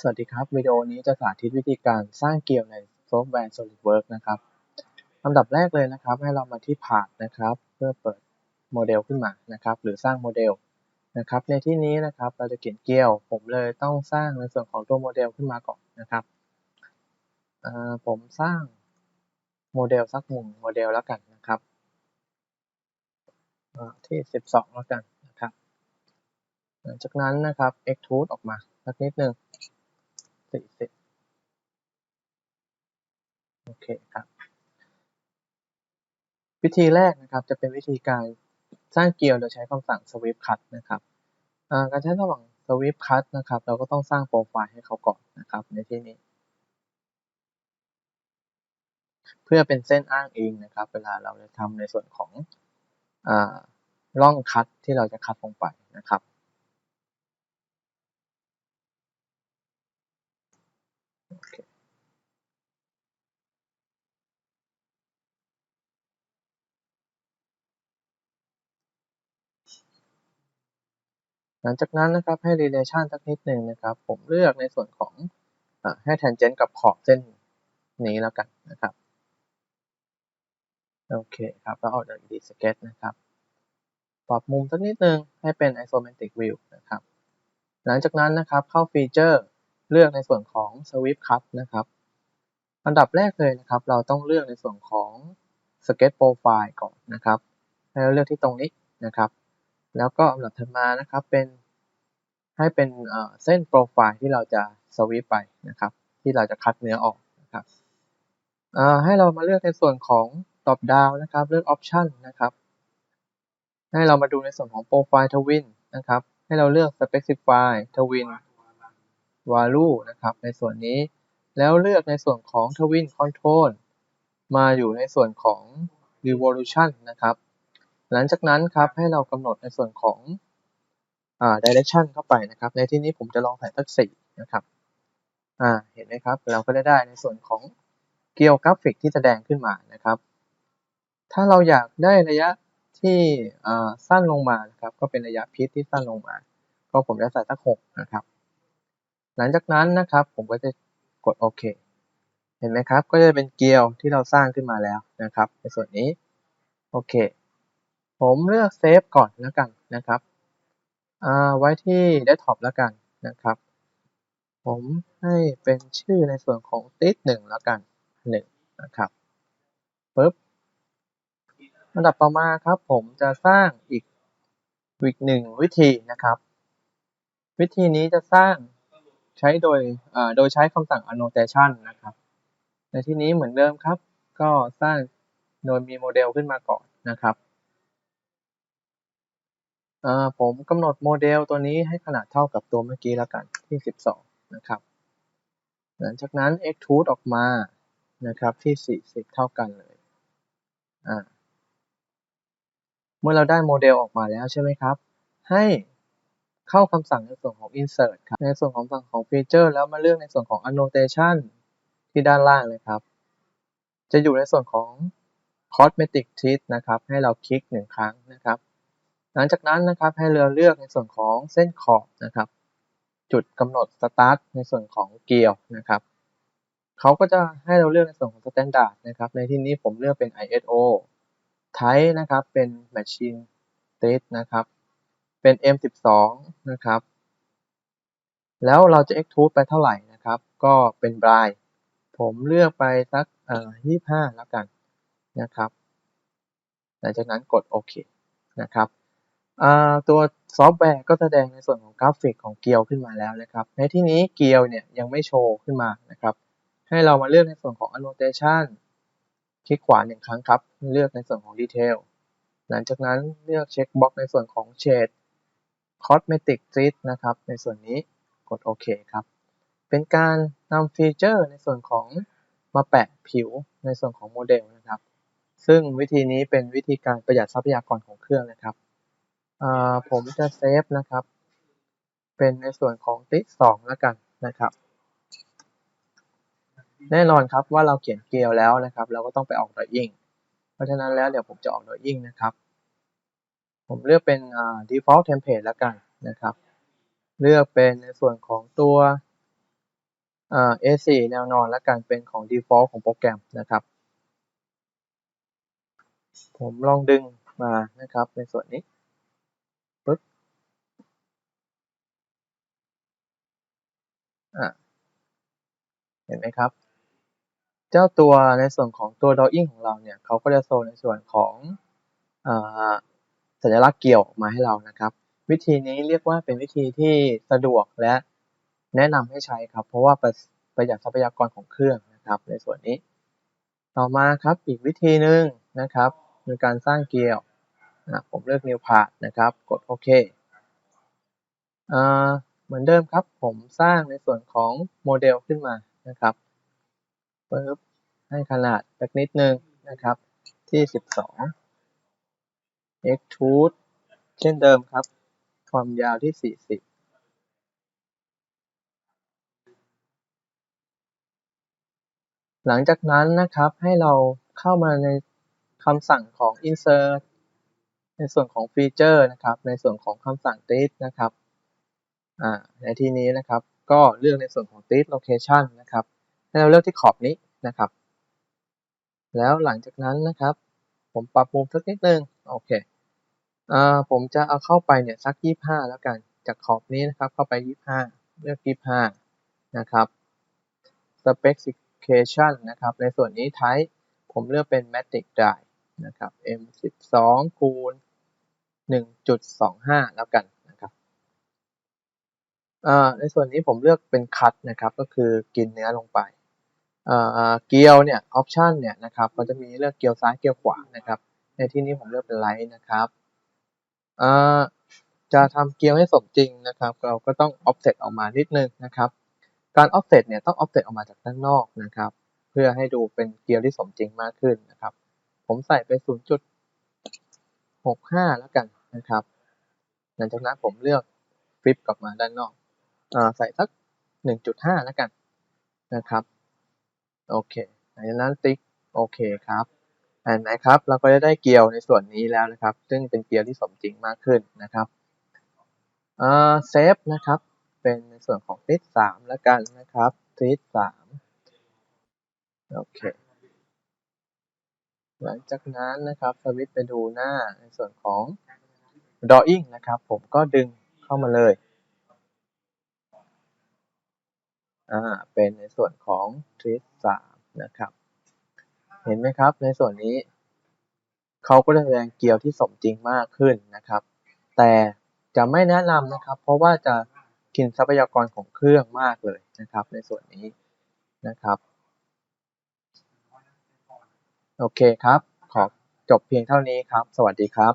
สวัสดีครับ วิดีโอนี้จะสาธิตวิธีการสร้างเกลียวในซอฟต์แวร์ SolidWorks นะครับลำดับแรกเลยนะครับ ให้เรามาที่ Part นะครับ เพื่อเปิดโมเดลขึ้นมานะครับ หรือสร้างโมเดลนะครับ ในที่นี้นะครับเราจะเขียนเกลียว ผมเลยต้องสร้างในส่วนของตัวโมเดลขึ้นมาก่อนนะครับผมสร้างโมเดลสักหนึ่งโมเดลแล้วกันนะครับที่ 12 แล้วกันนะครับ หลังจากนั้นนะครับ extrude ออกมาสักนิดนึง สี่สิบโอเคครับ วิธีแรกนะครับจะเป็นวิธีการสร้างเกลียวโดยใช้คำสั่ง sweep cut นะครับการใช้ระหว่าง sweep cut นะครับ เราก็ต้องสร้างโปรไฟล์ให้เขาก่อนนะครับ ในที่นี้ เพื่อเป็นเส้นอ้างอิงนะครับ เวลาเราจะทำในส่วนของร่องคัดที่เราจะคัดลงไปนะครับ หลังจากนั้นนะครับให้ relation สักนิดหนึ่งนะครับ ผมเลือกในส่วนของอให้ tangent กับขอบเส้นนี้แล้วกันนะครับ โอเคครับแล้วออกจาก edit sketch นะครับปรับมุมสักนิดนึงให้เป็น isometric view นะครับ หลังจากนั้นนะครับเข้าฟีเจอร์ เลือกในส่วนของ sweep cut นะครับอันดับแรกเลยนะครับ เราต้องเลือกในส่วนของ sketch profile ก่อนนะครับให้เราเลือกที่ตรงนี้นะครับ แล้วก็ลำดับถัดมานะครับเป็นให้เป็นเส้นโปรไฟล์ที่เราจะสวิปไปนะครับ ที่เราจะคัดเนื้อออกนะครับให้เรามาเลือกในส่วนของ top down นะครับ เลือก option นะครับ ให้เรามาดูในส่วนของโปรไฟล์ทวินนะครับ ให้เราเลือก specify ทวิน value นะครับในส่วนนี้ แล้วเลือกในส่วนของทวิน control มาอยู่ในส่วนของ revolution นะครับ หลังจากนั้นครับให้เรากำหนดในส่วนของอ่า direction เข้าไปนะครับ ในที่นี้ผมจะลองใส่สักสี่นะครับอ่าเห็นไหมครับ เราก็ได้ได้ในส่วนของเกียวกราฟิกที่แสดงขึ้นมานะครับ ถ้าเราอยากได้ระยะที่สั้นลงมานะครับ ก็เป็นระยะพิษที่สั้นลงมา ก็ผมจะใส่สักหกนะครับ หลังจากนั้นนะครับผมก็จะกดโอเค เห็นไหมครับ ก็จะเป็นเกลียวที่เราสร้างขึ้นมาแล้วนะครับ ในส่วนนี้ โอเค ผมเลือกเซฟก่อนแล้วกันนะครับไว้ที่เดสก์ท็อปแล้วกันนะครับ ผมให้เป็นชื่อในส่วนของติดหนึ่งแล้วกันหนึ่งนะครับปึ๊บระดับต่อมาครับ ผมจะสร้างอีกอีกหนึ่งวิธีนะครับ วิธีนี้จะสร้าง ใช้โดยโดยใช้คำสั่ง annotation นะครับ ในที่นี้เหมือนเดิมครับ ก็สร้างโดยมีโมเดลขึ้นมาก่อนนะครับผมกำหนดโมเดลตัวนี้ให้ขนาดเท่ากับตัวเมื่อกี้แล้วกันที่ 12 นะครับ หลังจากนั้น extrude ออกมานะครับที่ 40 เท่ากันเลย เมื่อเราได้โมเดลออกมาแล้วใช่ไหมครับ ให้ เข้าคำสั่งในส่วนของ insert ครับ ในส่วนของฝั่งของ feature แล้วมาเลือกในส่วนของ annotation ที่ด้านล่างเลยครับ จะอยู่ในส่วนของ cosmetic treat นะครับ ให้เราคลิกหนึ่งครั้งนะครับ หลังจากนั้นนะครับให้เราเลือกในส่วนของเส้นขอบนะครับ จุดกำหนดสตาร์ทในส่วนของเกลียวนะครับเขาก็จะให้เราเลือกในส่วนของสแตนดาร์ดนะครับ ในที่นี้ผมเลือกเป็น ISO Type นะครับ เป็น Machine State นะครับ เป็น M12 นะครับ แล้วเราจะ extrude ไปเท่าไหร่นะครับ ก็เป็น b r i ผมเลือกไปสักเอ่อ25 แล้วกันนะครับ หลังจากนั้นกดโอเคนะครับตัวซอฟต์แวร์ก็แสดงในส่วนของกราฟิกของเกียวขึ้นมาแล้วนะครับ ในที่นี้เกียวเนี่ยยังไม่โชว์ขึ้นมานะครับ ให้เรามาเลือกในส่วนของ annotation คลิกขวาหนึ่งครั้งครับ เลือกในส่วนของ detail หลังจากนั้นเลือกเช็คบ็อกในส่วนของ shade cosmetic treat นะครับ ในส่วนนี้กดโอเคครับ เป็นการนำฟีเจอร์ในส่วนของมาแปะผิวในส่วนของโมเดลนะครับ ซึ่งวิธีนี้เป็นวิธีการประหยัดทรัพยากรของเครื่องนะครับผมจะเซฟนะครับ เป็นในส่วนของติ๊กสองแล้วกันนะครับ แน่นอนครับว่าเราเขียนเกลียวแล้วนะครับ เราก็ต้องไปออกดอยอิ่งเพราะฉะนั้นแล้วเดี๋ยวผมจะออกดอยอิ่งนะครับ ผมเลือกเป็น default template แล้วกันนะครับ เลือกเป็นในส่วนของตัว A4 แนวนอนแล้วกันเป็นของ default ของโปรแกรมนะครับ ผมลองดึงมานะครับในส่วนนี้ปึ๊บเห็นไหมครับ เจ้าตัวในส่วนของตัว drawing ของเราเนี่ยเขาก็จะโชว์ในส่วนของ สัญลักษณ์เกี่ยวออกมาให้เรานะครับ วิธีนี้เรียกว่าเป็นวิธีที่สะดวกและแนะนำให้ใช้ครับ เพราะว่าประประหยัดทรัพยากรของเครื่องนะครับ ในส่วนนี้ ต่อมาครับอีกวิธีหนึ่งนะครับคือการสร้างเกลียวนะผมเลือก new part นะครับ กดโอเคเหมือนเดิมครับ ผมสร้างในส่วนของโมเดลขึ้นมานะครับปึ๊บให้ขนาดสักนิดนึงนะครับที่ 12 extrude เช่นเดิมครับ ความยาวที่40หลังจากนั้นนะครับให้เราเข้ามาในคำสั่งของ insert ในส่วนของฟีเจอร์นะครับ ในส่วนของคำสั่ง treat นะครับในที่นี้นะครับ ก็เลือกในส่วนของ treat location นะครับ ให้เราเลือกที่ขอบนี้นะครับ แล้วหลังจากนั้นนะครับ ผมปรับมุมสักนิดนึง โอเค อ่าผมจะเอาเข้าไปเนี่ยสัก25แล้วกัน จากขอบนี้นะครับเข้าไป25เลือก25นะครับ specification นะครับ ในส่วนนี้ type ผมเลือกเป็น matrix die นะครับ M12 คูณ1.25 แล้วกันนะครับในส่วนนี้ผมเลือกเป็น cut นะครับ ก็คือกินเนื้อลงไปเกลียวเนี่ย option เนี่ยนะครับก็จะมีเลือกเกลียวซ้ายเกลียวขวานะครับ ในที่นี้ผมเลือกเป็น light นะครับ จะทำเกลียวให้สมจริงนะครับ เราก็ต้อง offset ออกมานิดนึงนะครับ การ offset เนี่ยต้อง offset ออกมาจากด้านนอกนะครับ เพื่อให้ดูเป็นเกลียวที่สมจริงมากขึ้นนะครับ ผมใส่ไป 0.65 แล้วกันนะครับ หลังจากนั้นผมเลือกฟลิปกลับมาด้านนอกอใส่สัก 1.5 แล้วกันนะครับ โอเค หลังจากนั้นติ๊กโอเคครับ เห็นไหมครับ เราก็จะได้เกียวในส่วนนี้แล้วนะครับ ซึ่งเป็นเกียวที่สมจริงมากขึ้นนะครับเซฟนะครับ เป็นในส่วนของทิศสามแล้วกันนะครับทิศสามโอเคหลังจากนั้นนะครับสวิตไปดูหน้าในส่วนของ drawing นะครับ ผมก็ดึงเข้ามาเลยอ่าเป็นในส่วนของทิศสามนะครับ เห็นไหมครับ ในส่วนนี้เขาก็จะแสดงเกียวที่สมจริงมากขึ้นนะครับ แต่จะไม่แนะนำนะครับ เพราะว่าจะกินทรัพยากรของเครื่องมากเลยนะครับ ในส่วนนี้นะครับ โอเคครับ ขอจบเพียงเท่านี้ครับ สวัสดีครับ